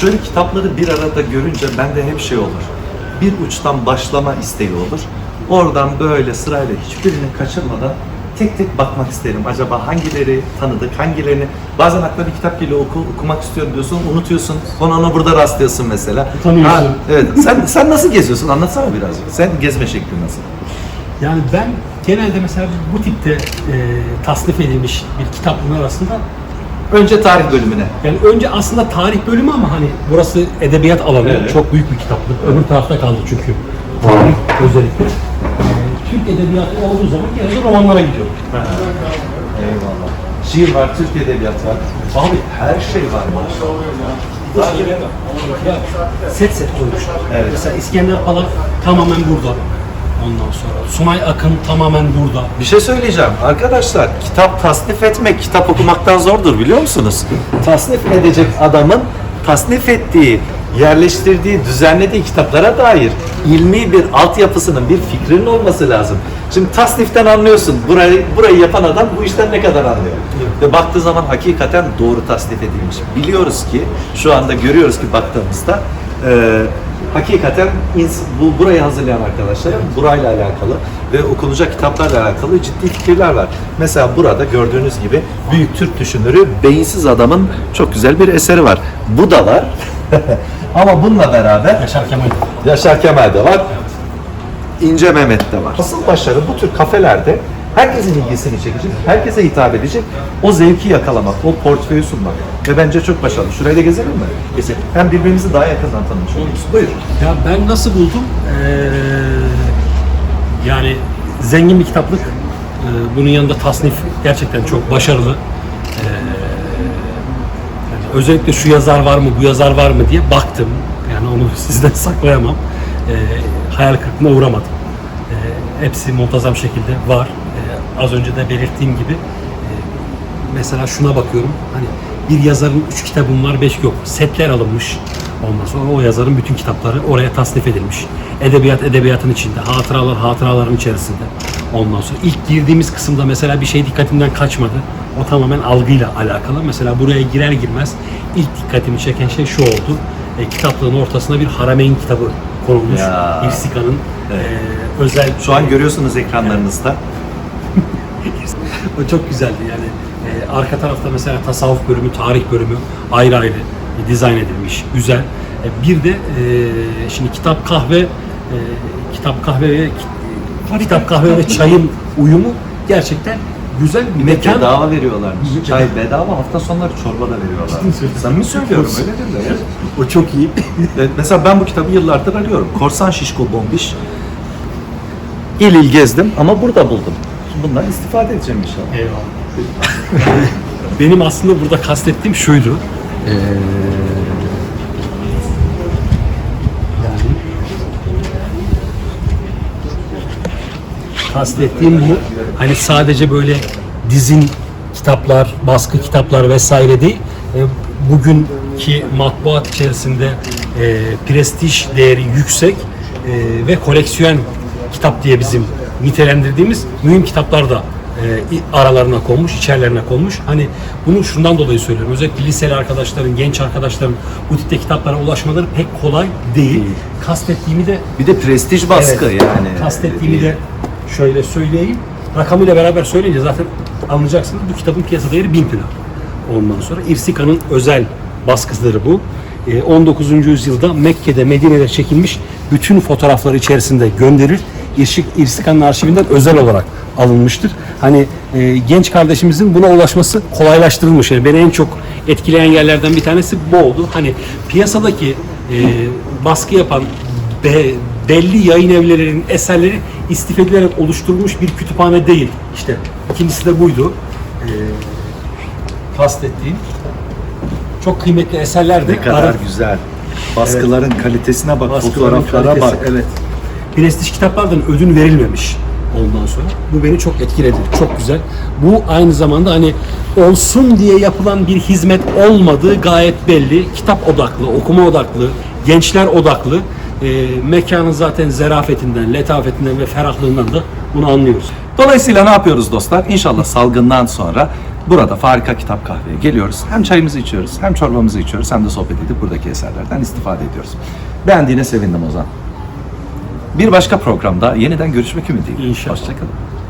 Şöyle kitapları bir arada görünce bende hep şey olur. Bir uçtan başlama isteği olur. Oradan böyle sırayla hiçbirini kaçırmadan tek tek bakmak isterim. Acaba hangileri tanıdık, hangilerini... Bazen aklına bir kitap geliyor, oku, okumak istiyorum diyorsun, unutuyorsun. Sonra ona burada rastlıyorsun mesela. Utanıyorsun. Ha, evet. Sen, sen nasıl geziyorsun? Anlatsana birazcık. Sen gezme şeklin nasıl? Yani ben genelde mesela bu tipte e, tasnif edilmiş bir kitabın arasında Önce tarih bölümüne. yani önce aslında tarih bölümü ama hani burası edebiyat alanı. Evet. Çok büyük bir kitaplık. Öbür tarafta kaldı çünkü. Tarih özellikle. E, Türk edebiyatı olduğu zaman genelde romanlara gidiyorum. Eyvallah. Şiir var, Türk edebiyatı var. Abi her şey var maşallah. Ya, set set koymuşlar. Evet. Mesela İskender Palak tamamen burada. Ondan sonra Sunay Akın tamamen burada. Bir şey söyleyeceğim. Arkadaşlar kitap tasnif etmek, kitap okumaktan zordur biliyor musunuz? Tasnif edecek adamın tasnif ettiği, yerleştirdiği, düzenlediği kitaplara dair ilmi bir altyapısının, bir fikrinin olması lazım. Şimdi tasniften anlıyorsun. Burayı, burayı yapan adam bu işten ne kadar anlıyor. Ve baktığı zaman hakikaten doğru tasnif edilmiş. Biliyoruz ki, şu anda görüyoruz ki baktığımızda e, hakikaten bu burayı hazırlayan arkadaşların burayla alakalı ve okunacak kitaplarla alakalı ciddi fikirler var. Mesela burada gördüğünüz gibi büyük Türk düşünürü Beyinsiz Adam'ın çok güzel bir eseri var. Bu da var. Ama bununla beraber Yaşar Kemal. Yaşar Kemal de var. İnce Mehmet de var. Asıl başarı bu tür kafelerde herkesin ilgisini çekecek, herkese hitap edecek, o zevki yakalamak, o portföyü sunmak. Ve bence çok başarılı. Şurayı da gezelim mi? Gezelim. Hem birbirimizi daha yakından tanımış oluruz. Buyur. Ya ben nasıl buldum? Ee, yani zengin bir kitaplık. Ee, bunun yanında tasnif gerçekten çok başarılı. Ee, özellikle şu yazar var mı, bu yazar var mı diye baktım. Yani onu sizden saklayamam. Ee, hayal kırıklığına uğramadım. Ee, hepsi muntazam şekilde var. Az önce de belirttiğim gibi e, mesela şuna bakıyorum. Hani bir yazarın üç kitabım var, beş yok. Setler alınmış. Ondan sonra o yazarın bütün kitapları oraya tasnif edilmiş. Edebiyat edebiyatın içinde, hatıralar hatıraların içerisinde. Ondan sonra ilk girdiğimiz kısımda mesela bir şey dikkatimden kaçmadı. O tamamen algıyla alakalı. Mesela buraya girer girmez ilk dikkatimi çeken şey şu oldu. E, kitaplığın ortasına bir Harameyn kitabı konulmuş. İrsika'nın Evet. e, özel Şu an görüyorsunuz ekranlarınızda. o çok güzeldi yani. Ee, arka tarafta mesela tasavvuf bölümü, tarih bölümü ayrı ayrı dizayn edilmiş. Güzel. Ee, bir de e, şimdi kitap kahve e, kitap kahve ve kitap kahve ve çayın uyumu gerçekten güzel bir mekan. bedava veriyorlarmış. Çay bedava, hafta sonları çorba da veriyorlar. Samimi söylüyorum, öyle dediler ya. O çok iyi. Evet, mesela ben bu kitabı yıllardır arıyorum. Korsan Şişko Bombiş. İl il gezdim ama burada buldum. Bundan istifade edeceğim inşallah. Eyvallah. Benim aslında burada kastettiğim şuydu. Ee, yani kastettiğim bu. Hani sadece böyle dizin kitaplar, baskı kitaplar vesaire değil. E, bugünkü matbuat içerisinde e, prestij değeri yüksek e, ve koleksiyon kitap diye bizim nitelendirdiğimiz mühim kitaplar da e, aralarına konmuş, içerilerine konmuş. Hani bunu şundan dolayı söylüyorum. Özellikle liseli arkadaşların, genç arkadaşların bu tipte kitaplara ulaşmaları pek kolay değil. Kastettiğimi de Bir de prestij baskı Evet. yani. Kastettiğimi de şöyle söyleyeyim. Rakamıyla beraber söyleyince zaten anlayacaksınız. Bu kitabın piyasa değeri 1000 lira. Ondan sonra İrsika'nın özel baskısıdır bu. Ee, 19. yüzyılda Mekke'de, Medine'de çekilmiş bütün fotoğrafları içerisinde gönderir. İrsik, İrsika'nın arşivinden özel olarak alınmıştır. Hani e, genç kardeşimizin buna ulaşması kolaylaştırılmış. Yani beni en çok etkileyen yerlerden bir tanesi bu oldu. Hani piyasadaki e, baskı yapan be- belli yayın evlerinin eserleri istif edilerek oluşturulmuş bir kütüphane değil. İşte ikincisi de buydu. Kastettiğim. Çok kıymetli eserler de Ne kadar arı- güzel. Baskıların kalitesine bak, baskıların fotoğraflara kalitesi, bak. Evet. Prestij kitaplardan ödün verilmemiş ondan sonra. Bu beni çok etkiledi. Çok güzel. Bu aynı zamanda hani olsun diye yapılan bir hizmet olmadığı gayet belli. Kitap odaklı, okuma odaklı, gençler odaklı. Ee, mekanın zaten zerafetinden, letafetinden ve ferahlığından da bunu anlıyoruz. Dolayısıyla ne yapıyoruz dostlar? İnşallah salgından sonra Burada Farika Kitap Kahve'ye geliyoruz. Hem çayımızı içiyoruz, hem çorbamızı içiyoruz, hem de sohbet edip buradaki eserlerden istifade ediyoruz. Beğendiğine sevindim Ozan. Bir başka programda yeniden görüşmek ümidiyle. İnşallah. Hoşçakalın.